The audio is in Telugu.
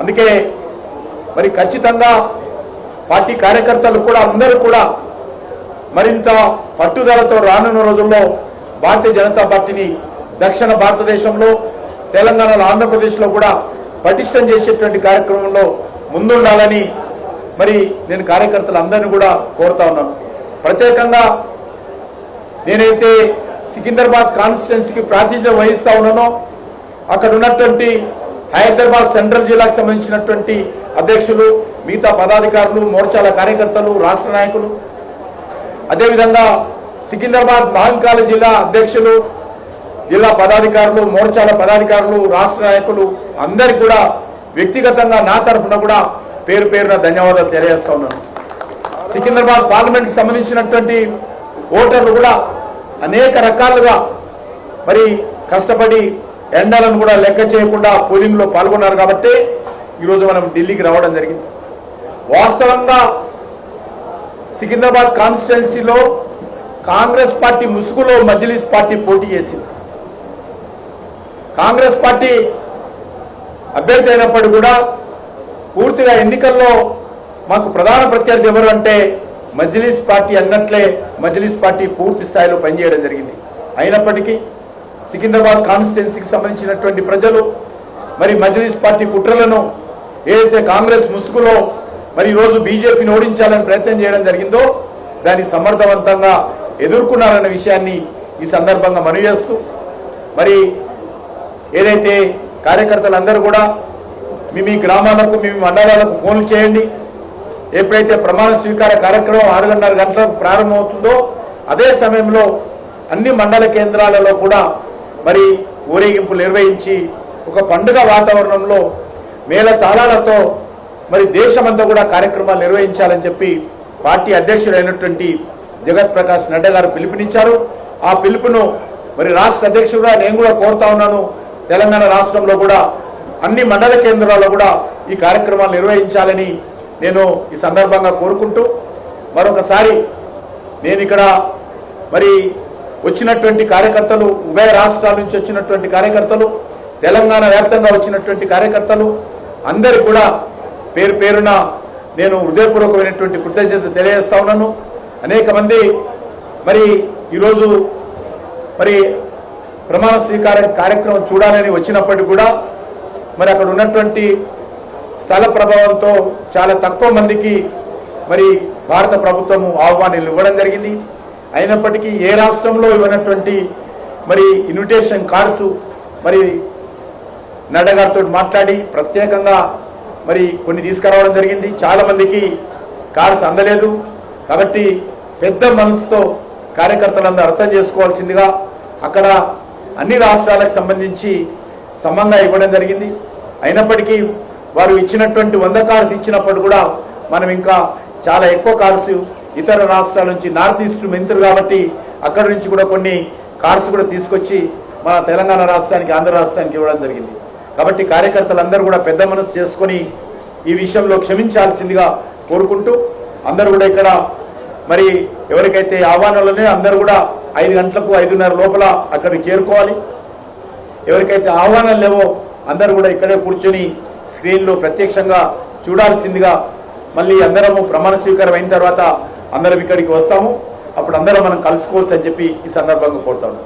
అందుకే మరి ఖచ్చితంగా పార్టీ కార్యకర్తలు కూడా అందరూ కూడా మరింత పట్టుదలతో రానున్న రోజుల్లో భారతీయ జనతా పార్టీని దక్షిణ భారతదేశంలో తెలంగాణలో ఆంధ్రప్రదేశ్లో కూడా పటిష్టం చేసేటువంటి కార్యక్రమంలో ముందుండాలని మరి నేను కార్యకర్తలు అందరినీ కూడా కోరుతా ఉన్నాను. ప్రత్యేకంగా నేనైతే సికింద్రాబాద్ కాన్స్టిట్యున్సీకి ప్రాతినిధ్యం వహిస్తూ ఉన్నానో. అక్కడ ఉన్నటువంటి హైదరాబాద్ సెంట్రల్ జిల్లాకు సంబంధించినటువంటి అధ్యక్షులు మిగతా పదాధికారులు మోర్చాల కార్యకర్తలు రాష్ట్ర నాయకులు. అదేవిధంగా సికింద్రాబాద్ మహంకాళ జిల్లా అధ్యక్షులు జిల్లా పదాధికారులు మోర్చాల పదాధికారులు రాష్ట్ర నాయకులు అందరికి కూడా వ్యక్తిగతంగా నా తరఫున కూడా పేరు పేరున ధన్యవాదాలు తెలియజేస్తా ఉన్నాను. సికింద్రాబాద్ పార్లమెంట్కి సంబంధించినటువంటి ఓటర్లు కూడా అనేక రకాలుగా మరి కష్టపడి ఎండలను కూడా లెక్క చేయకుండా పోలింగ్లో పాల్గొన్నారు కాబట్టి ఈరోజు మనం ఢిల్లీకి రావడం జరిగింది. వాస్తవంగా సికింద్రాబాద్ కాన్స్టిట్యున్సీలో కాంగ్రెస్ పార్టీ ముసుగులో మజ్లిస్ పార్టీ పోటీ చేసింది. కాంగ్రెస్ పార్టీ అభ్యర్థి అయినప్పటికీ కూడా పూర్తిగా ఎన్నికల్లో మాకు ప్రధాన ప్రత్యర్థి ఎవరు అంటే మజ్లిస్ పార్టీ అన్నట్లే మజ్లిస్ పార్టీ పూర్తి స్థాయిలో పనిచేయడం జరిగింది. అయినప్పటికీ సికింద్రాబాద్ కాన్స్టిట్యున్సీకి సంబంధించినటువంటి ప్రజలు మరి మజ్లిస్ పార్టీ కుట్రలను ఏదైతే కాంగ్రెస్ ముసుగులో మరి ఈరోజు బీజేపీని ఓడించాలని ప్రయత్నం చేయడం జరిగిందో దాన్ని సమర్థవంతంగా ఎదుర్కొన్నారన్న విషయాన్ని ఈ సందర్భంగా మనవి చేస్తూ మరి ఏదైతే కార్యకర్తలందరూ కూడా మీ మీ గ్రామాలకు మీ మీ మండలాలకు ఫోన్లు చేయండి. ఎప్పుడైతే ప్రమాణ స్వీకార కార్యక్రమం ఆరున్నర గంటలకు ప్రారంభమవుతుందో అదే సమయంలో అన్ని మండల కేంద్రాలలో కూడా మరి ఊరేగింపులు నిర్వహించి ఒక పండుగ వాతావరణంలో మేళ తాళాలతో మరి దేశమంతా కూడా కార్యక్రమాలు నిర్వహించాలని చెప్పి పార్టీ అధ్యక్షుడైనటువంటి జగత్ ప్రకాష్ నడ్డా గారు పిలుపునిచ్చారు. ఆ పిలుపును మరి రాష్ట్ర అధ్యక్షుడుగా నేను కూడా కోరుతా ఉన్నాను. తెలంగాణ రాష్ట్రంలో కూడా అన్ని మండల కేంద్రాల్లో కూడా ఈ కార్యక్రమాలు నిర్వహించాలని నేను ఈ సందర్భంగా కోరుకుంటూ మరొకసారి నేను ఇక్కడ మరి వచ్చినటువంటి కార్యకర్తలు ఉభయ రాష్ట్రాల నుంచి వచ్చినటువంటి కార్యకర్తలు తెలంగాణ వ్యాప్తంగా వచ్చినటువంటి కార్యకర్తలు అందరు కూడా పేరు పేరున నేను హృదయపూర్వకమైనటువంటి కృతజ్ఞత తెలియజేస్తా ఉన్నాను. అనేక మంది మరి ఈరోజు మరి ప్రమాణ స్వీకార కార్యక్రమం చూడాలని వచ్చినప్పటికీ కూడా మరి అక్కడ ఉన్నటువంటి స్థల ప్రభావంతో చాలా తక్కువ మందికి మరి భారత ప్రభుత్వము ఆహ్వానాలు ఇవ్వడం జరిగింది. అయినప్పటికీ ఏ రాష్ట్రంలో ఇవ్వనటువంటి మరి ఇన్విటేషన్ కార్డ్స్ మరి నడ్డా గారితో మాట్లాడి ప్రత్యేకంగా మరి కొన్ని తీసుకురావడం జరిగింది. చాలామందికి కార్స్ కార్డ్స్ అందలేదు. కాబట్టి పెద్ద మనసుతో కార్యకర్తలందరూ అర్థం చేసుకోవాల్సిందిగా అక్కడ అన్ని రాష్ట్రాలకు సంబంధించి సమంగా ఇవ్వడం జరిగింది. అయినప్పటికీ వారు ఇచ్చినటువంటి వంద కార్స్ ఇచ్చినప్పుడు కూడా మనం ఇంకా చాలా ఎక్కువ కార్స్ ఇతర రాష్ట్రాల నుంచి నార్త్ ఈస్ట్ మెంతులు కాబట్టి అక్కడ నుంచి కూడా కొన్ని కార్స్ కూడా తీసుకొచ్చి మన తెలంగాణ రాష్ట్రానికి ఆంధ్ర రాష్ట్రానికి ఇవ్వడం జరిగింది. కాబట్టి కార్యకర్తలందరూ కూడా పెద్ద మనసు చేసుకొని ఈ విషయంలో క్షమించాల్సిందిగా కోరుకుంటూ అందరూ కూడా ఇక్కడ మరి ఎవరికైతే ఆహ్వానాలు అందరూ కూడా ఐదు గంటలకు ఐదున్నర లోపల అక్కడికి చేరుకోవాలి. ఎవరికైతే ఆహ్వానాలు లేవో అందరూ కూడా ఇక్కడే కూర్చొని స్క్రీన్లో ప్రత్యక్షంగా చూడాల్సిందిగా మళ్ళీ అందరము ప్రమాణ స్వీకారం అయిన తర్వాత అందరం ఇక్కడికి వస్తాము. అప్పుడు అందరం మనం కలుసుకోవచ్చు అని చెప్పి ఈ సందర్భంగా కోరుతాను.